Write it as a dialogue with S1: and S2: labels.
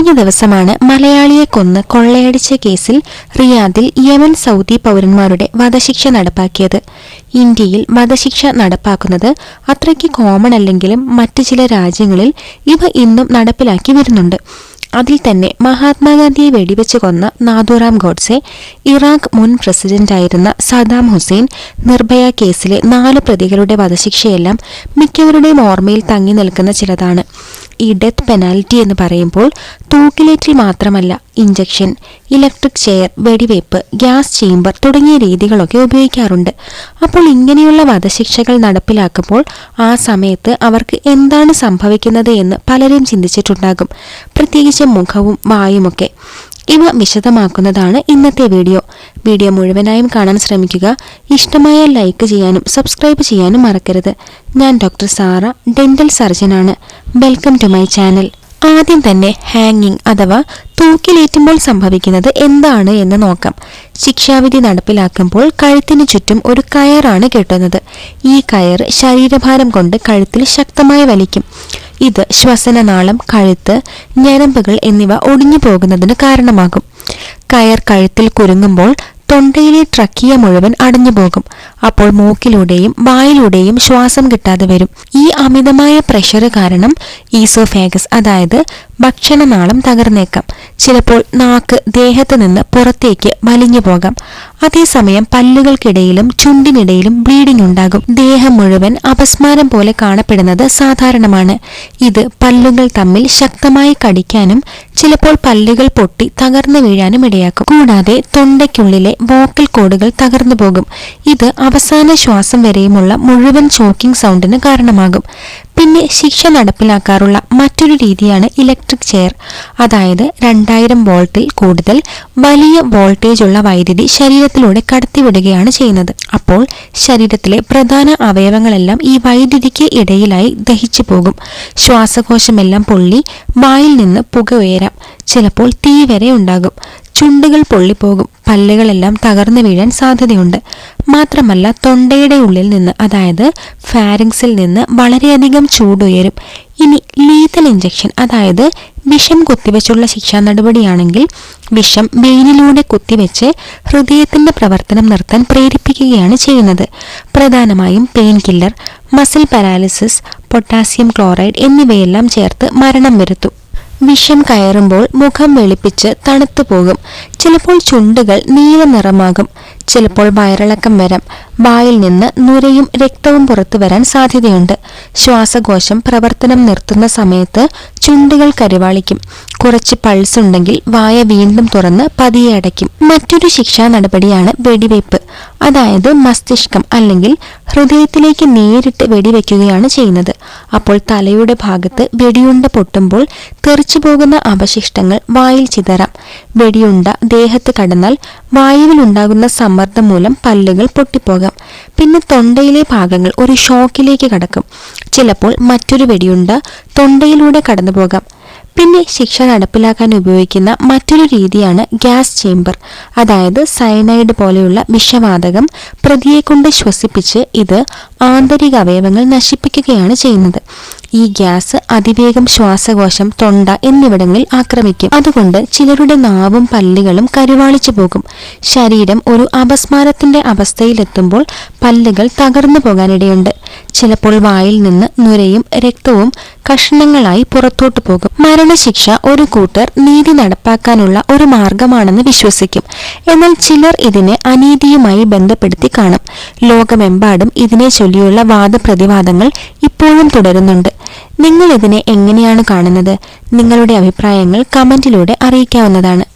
S1: കഴിഞ്ഞ ദിവസമാണ് മലയാളിയെ കൊന്ന് കൊള്ളയടിച്ച കേസിൽ റിയാദിൽ യമൻ സൗദി പൗരന്മാരുടെ വധശിക്ഷ നടപ്പാക്കിയത്. ഇന്ത്യയിൽ വധശിക്ഷ നടപ്പാക്കുന്നത് അത്രയ്ക്ക് കോമൺ അല്ലെങ്കിലും മറ്റു ചില രാജ്യങ്ങളിൽ ഇവ ഇന്നും നടപ്പിലാക്കി വരുന്നുണ്ട്. അതിൽ തന്നെ മഹാത്മാഗാന്ധിയെ വെടിവെച്ച് കൊന്ന നാഥുറാം ഗോഡ്സെ ഇറാഖ് മുൻ പ്രസിഡന്റായിരുന്ന സദാം ഹുസൈൻ നിർഭയ കേസിലെ നാല് പ്രതികളുടെ വധശിക്ഷയെല്ലാം മിക്കവരുടെയും ഓർമ്മയിൽ തങ്ങി നിൽക്കുന്ന ചിലതാണ്. ഈ ഡെത്ത് പെനാൽറ്റി എന്ന് പറയുമ്പോൾ തൂക്കിലേറ്റിൽ മാത്രമല്ല ഇഞ്ചക്ഷൻ ഇലക്ട്രിക് ചെയർ വെടിവയ്പ് ഗ്യാസ് ചേമ്പർ തുടങ്ങിയ രീതികളൊക്കെ ഉപയോഗിക്കാറുണ്ട്. അപ്പോൾ ഇങ്ങനെയുള്ള വധശിക്ഷകൾ നടപ്പിലാക്കുമ്പോൾ ആ സമയത്ത് അവർക്ക് എന്താണ് സംഭവിക്കുന്നത് എന്ന് പലരും ചിന്തിച്ചിട്ടുണ്ടാകും. പ്രത്യേകിച്ച് മുഖവും വായുമൊക്കെ. ഇവ വിശദമാക്കുന്നതാണ് ഇന്നത്തെ വീഡിയോ. വീഡിയോ മുഴുവനായും കാണാൻ ശ്രമിക്കുക. ഇഷ്ടമായ ലൈക്ക് ചെയ്യാനും സബ്സ്ക്രൈബ് ചെയ്യാനും മറക്കരുത്. ഞാൻ doctor Sara dental സർജനാണ്. Welcome to my channel. ആദ്യം തന്നെ ഹാങ്ങിങ് അഥവാ തൂക്കിലേറ്റുമ്പോൾ സംഭവിക്കുന്നത് എന്താണ് എന്ന് നോക്കാം. ശിക്ഷാവിധി നടപ്പിലാക്കുമ്പോൾ കഴുത്തിന് ചുറ്റും ഒരു കയറാണ് കെട്ടുന്നത്. ഈ കയർ ശരീരഭാരം കൊണ്ട് കഴുത്തിൽ ശക്തമായി വലിക്കും. ഇത് ശ്വസനനാളം കഴുത്ത് ഞരമ്പുകൾ എന്നിവ ഒടിഞ്ഞു പോകുന്നതിന് കാരണമാകും. കയർ കഴുത്തിൽ കുരുങ്ങുമ്പോൾ തൊണ്ടയിലെ ട്രക്കിയ മുഴുവൻ അടഞ്ഞുപോകും അപ്പോൾ മൂക്കിലൂടെയും വായിലൂടെയും ശ്വാസം കിട്ടാതെ വരും. ഈ അമിതമായ പ്രഷർ കാരണം ഈസോഫാഗസ് അതായത് ഭക്ഷണനാളം തകർന്നേക്കാം. ചിലപ്പോൾ നാക്ക് ദേഹത്ത് നിന്ന് പുറത്തേക്ക് വലിഞ്ഞു പോകാം. അതേസമയം പല്ലുകൾക്കിടയിലും ചുണ്ടിനിടയിലും ബ്ലീഡിംഗ് ഉണ്ടാകും. ദേഹം മുഴുവൻ അപസ്മാരം പോലെ കാണപ്പെടുന്നത് സാധാരണമാണ്. ഇത് പല്ലുകൾ തമ്മിൽ ശക്തമായി കടിക്കാനും ചിലപ്പോൾ പല്ലുകൾ പൊട്ടി തകർന്നു വീഴാനും ഇടയാക്കും. കൂടാതെ തൊണ്ടയ്ക്കുള്ളിലെ വോക്കൽ കോഡുകൾ തകർന്നു പോകും. ഇത് അവസാന ശ്വാസം വരെയുമുള്ള മുഴുവൻ ചോക്കിംഗ് സൗണ്ടിന് കാരണമാകും. പിന്നെ ശിക്ഷ നടപ്പിലാക്കാറുള്ള മറ്റൊരു രീതിയാണ് ഇലക്ട്രിക് ചെയർ അതായത് രണ്ടായിരം വോൾട്ടിൽ കൂടുതൽ വലിയ വോൾട്ടേജ് ഉള്ള വൈദ്യുതി ശരീരത്തിലൂടെ കടത്തിവിടുകയാണ് ചെയ്യുന്നത്. അപ്പോൾ ശരീരത്തിലെ പ്രധാന അവയവങ്ങളെല്ലാം ഈ വൈദ്യുതിക്ക് ഇടയിലായി ദഹിച്ചു പോകും. ശ്വാസകോശമെല്ലാം പൊള്ളി വായിൽ നിന്ന് പുക ഉയരാം. ചിലപ്പോൾ തീ വരെ ഉണ്ടാകും. ചുണ്ടുകൾ പൊള്ളിപ്പോകും. പല്ലുകളെല്ലാം തകർന്നു വീഴാൻ സാധ്യതയുണ്ട്. മാത്രമല്ല തൊണ്ടയുടെ ഉള്ളിൽ നിന്ന് അതായത് ഫാരിങ്സിൽ നിന്ന് വളരെയധികം ചൂടുയരും. ഇനി ലീതൽ ഇഞ്ചക്ഷൻ അതായത് വിഷം കുത്തിവെച്ചുള്ള ശിക്ഷാ നടപടിയാണെങ്കിൽ വിഷം വെയിലിലൂടെ കുത്തിവെച്ച് ഹൃദയത്തിന്റെ പ്രവർത്തനം നിർത്താൻ പ്രേരിപ്പിക്കുകയാണ് ചെയ്യുന്നത്. പ്രധാനമായും pain killer muscle paralysis potassium chloride എന്നിവയെല്ലാം ചേർത്ത് മരണം വരുത്തും. വിഷം കയറുമ്പോൾ മുഖം വെളുപ്പിച്ച് തണുത്തു പോകും ചിലപ്പോൾ ചുണ്ടുകൾ നീല നിറമാകും. ചിലപ്പോൾ വയറിളക്കം വരാം. വായിൽ നിന്ന് നുരയും രക്തവും പുറത്തു വരാൻ സാധ്യതയുണ്ട്. ശ്വാസകോശം പ്രവർത്തനം നിർത്തുന്ന സമയത്ത് ചുണ്ടുകൾ കരിവാളിക്കും. കുറച്ച് പൾസ് ഉണ്ടെങ്കിൽ വായ വീണ്ടും തുറന്ന് പതിയെ അടയ്ക്കും. മറ്റൊരു ശിക്ഷാ നടപടിയാണ് വെടിവയ്പ്. അതായത് മസ്തിഷ്കം അല്ലെങ്കിൽ ഹൃദയത്തിലേക്ക് നേരിട്ട് വെടിവെക്കുകയാണ് ചെയ്യുന്നത്. അപ്പോൾ തലയുടെ ഭാഗത്ത് വെടിയുണ്ട പൊട്ടുമ്പോൾ തെറിച്ചു പോകുന്ന അവശിഷ്ടങ്ങൾ വായിൽ ചിതറാം. വെടിയുണ്ട ദേഹത്ത് കടന്നാൽ വായുവിലുണ്ടാകുന്ന സമ്മർദ്ദം മൂലം പല്ലുകൾ പൊട്ടിപ്പോകാം. പിന്നെ തൊണ്ടയിലെ ഭാഗങ്ങൾ ഒരു ഷോക്കിലേക്ക് കടക്കും. ചിലപ്പോൾ മറ്റൊരു വെടിയുണ്ട തൊണ്ടയിലൂടെ കടന്നു പോകാം പിന്നെ ശിക്ഷ നടപ്പിലാക്കാൻ ഉപയോഗിക്കുന്ന മറ്റൊരു രീതിയാണ് ഗ്യാസ് ചേംബർ. അതായത് സയനൈഡ് പോലെയുള്ള വിഷവാതകം പ്രതിയെ കൊണ്ട് ശ്വസിപ്പിച്ച് ഇത് ആന്തരിക അവയവങ്ങൾ നശിപ്പിക്കുകയാണ് ചെയ്യുന്നത്. ഈ ഗ്യാസ് അതിവേഗം ശ്വാസകോശം തൊണ്ട എന്നിവിടങ്ങളിൽ ആക്രമിക്കും. അതുകൊണ്ട് ചിലരുടെ നാവും പല്ലുകളും കരുവാളിച്ചു പോകും. ശരീരം ഒരു അപസ്മാരത്തിന്റെ അവസ്ഥയിലെത്തുമ്പോൾ പല്ലുകൾ തകർന്നു പോകാനിടയുണ്ട്. ചിലപ്പോൾ വായിൽ നിന്ന് നുരയും രക്തവും കഷ്ണങ്ങളായി പുറത്തോട്ടു പോകും. മരണശിക്ഷ ഒരു കൂട്ടർ നീതി നടപ്പാക്കാനുള്ള ഒരു മാർഗമാണെന്ന് വിശ്വസിക്കും. എന്നാൽ ചിലർ ഇതിനെ അനീതിയുമായി ബന്ധപ്പെടുത്തി കാണും. ലോകമെമ്പാടും ഇതിനെ ചൊല്ലിയുള്ള വാദപ്രതിവാദങ്ങൾ ഇപ്പോഴും തുടരുന്നുണ്ട്. നിങ്ങൾ ഇതിനെ എങ്ങനെയാണ് കാണുന്നത്? നിങ്ങളുടെ അഭിപ്രായങ്ങൾ കമന്റിലൂടെ അറിയിക്കാവുന്നതാണ്.